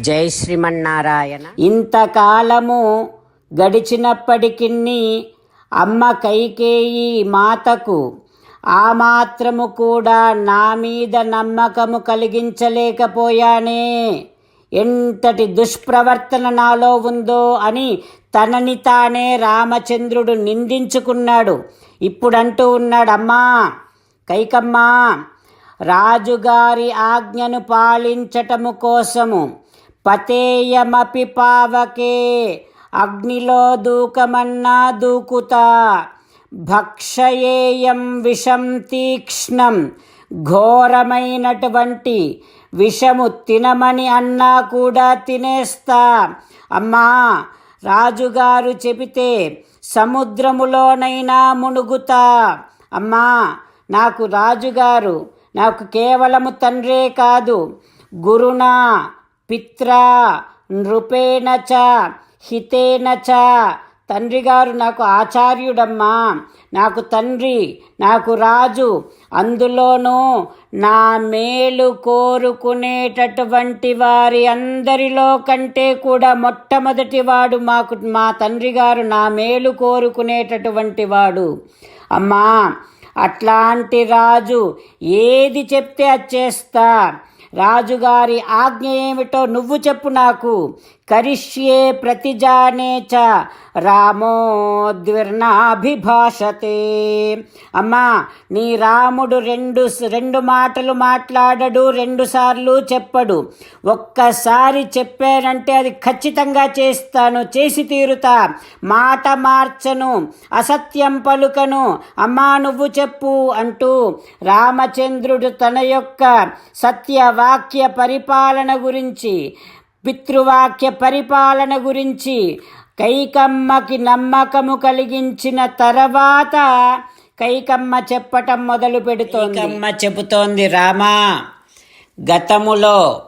జై శ్రీమన్నారాయణ. ఇంతకాలము గడిచినప్పటికీ అమ్మ కైకేయి మాతకు ఆ మాత్రము కూడా నా మీద నమ్మకము కలిగించలేకపోయానే. ఎంతటి దుష్ప్రవర్తన నాలో ఉందో అని తనని తానే రామచంద్రుడు నిందించుకున్నాడు. ఇప్పుడంటూ ఉన్నాడు అమ్మా కైకమ్మా రాజుగారి ఆజ్ఞను పాలించటము కోసము పతేయమపి పావకే. అగ్నిలో దూకమన్నా దూకుతా. భక్షయేయం విషం తీక్ష్ణం. ఘోరమైనటువంటి విషము తినమని అన్నా కూడా తినేస్తా. అమ్మా రాజుగారు చెబితే సముద్రములోనైనా మునుగుతా. అమ్మా నాకు రాజుగారు నాకు కేవలము తండ్రే కాదు గురునా పిత్ర నృపేణ చ హితేన చ. తండ్రి గారు నాకు ఆచార్యుడమ్మా. నాకు తండ్రి నాకు రాజు. అందులోనూ నా మేలు కోరుకునేటటువంటి వారి అందరిలో కంటే కూడా మొట్టమొదటి వాడు మాకు మా తండ్రి గారు నా మేలు కోరుకునేటటువంటి వాడు. అమ్మా అట్లాంటి రాజు ఏది చెప్తే అది చేస్తా. రాజుగారి ఆజ్ఞ ఏమిటో నువ్వు చెప్పు నాకు. కరిష్యే ప్రతిజానే చ రామోద్విర్నాభిభాషతే అమ్మా నీ రాముడు రెండు రెండు మాటలు మాట్లాడడు రెండు సార్లు చెప్పడు. ఒక్కసారి చెప్పానంటే అది ఖచ్చితంగా చేస్తాను చేసి తీరుతా. మాట మార్చను అసత్యం పలుకను. అమ్మా నువ్వు చెప్పు అంటూ రామచంద్రుడు తన యొక్క సత్యవాక్య పరిపాలన గురించి పితృవాక్య పరిపాలన గురించి కైకమ్మకి నమ్మకము కలిగించిన తర్వాత కైకమ్మ చెప్పటం మొదలు పెడుతోంది. కైకమ్మ చెబుతోంది రామా గతములో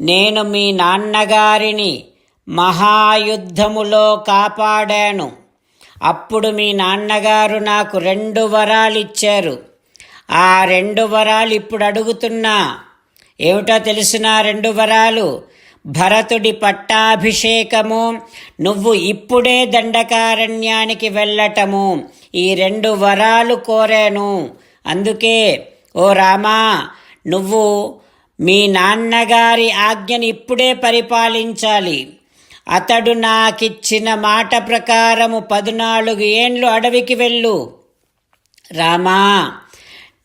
నేను మీ నాన్నగారిని మహాయుద్ధములో కాపాడాను. అప్పుడు మీ నాన్నగారు నాకు రెండు వరాలు ఇచ్చారు. ఆ రెండు వరాలు ఇప్పుడు అడుగుతున్నా. ఏమిటో తెలిసిన రెండు వరాలు? భరతుడి పట్టాభిషేకము. నువ్వు ఇప్పుడే దండకారణ్యానికి వెళ్ళటము. ఈ రెండు వరాలు కోరాను. అందుకే ఓ రామా నువ్వు మీ నాన్నగారి ఆజ్ఞని ఇప్పుడే పరిపాలించాలి. అతడు నాకిచ్చిన మాట ప్రకారము పద్నాలుగు ఏండ్లు అడవికి వెళ్ళు. రామా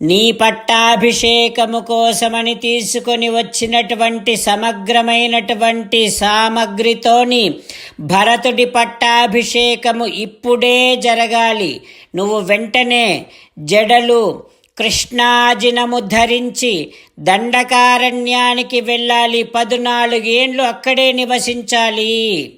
నీ పట్టాభిషేకము కోసమని తీసుకొని వచ్చినటువంటి సమగ్రమైనటువంటి సామగ్రితోని భరతుడి పట్టాభిషేకము ఇప్పుడే జరగాలి. నువ్వు వెంటనే జడలు కృష్ణాజినము ధరించి దండకారణ్యానికి వెళ్ళాలి. పదునాలుగేండ్లు అక్కడే నివసించాలి.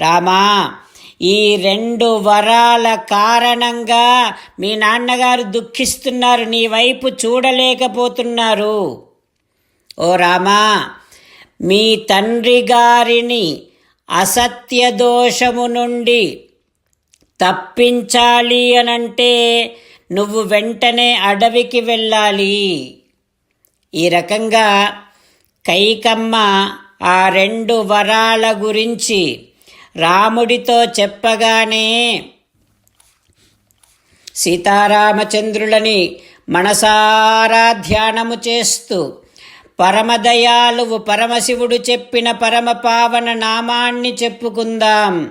రామా ఈ రెండు వరాల కారణంగా మీ నాన్నగారు దుఃఖిస్తున్నారు నీ వైపు చూడలేకపోతున్నారు. ఓ రామా మీ తండ్రి గారిని అసత్య దోషము నుండి తప్పించాలి అనంటే నువ్వు వెంటనే అడవికి వెళ్ళాలి. ఈ రకంగా కైకమ్మ ఆ రెండు వరాల గురించి రాముడితో చెప్పగానే సీతారామచంద్రులని మనసారా ధ్యానము చేస్తూ పరమదయాలువు పరమశివుడు చెప్పిన పరమ పావన నామాన్ని చెప్పుకుందాం.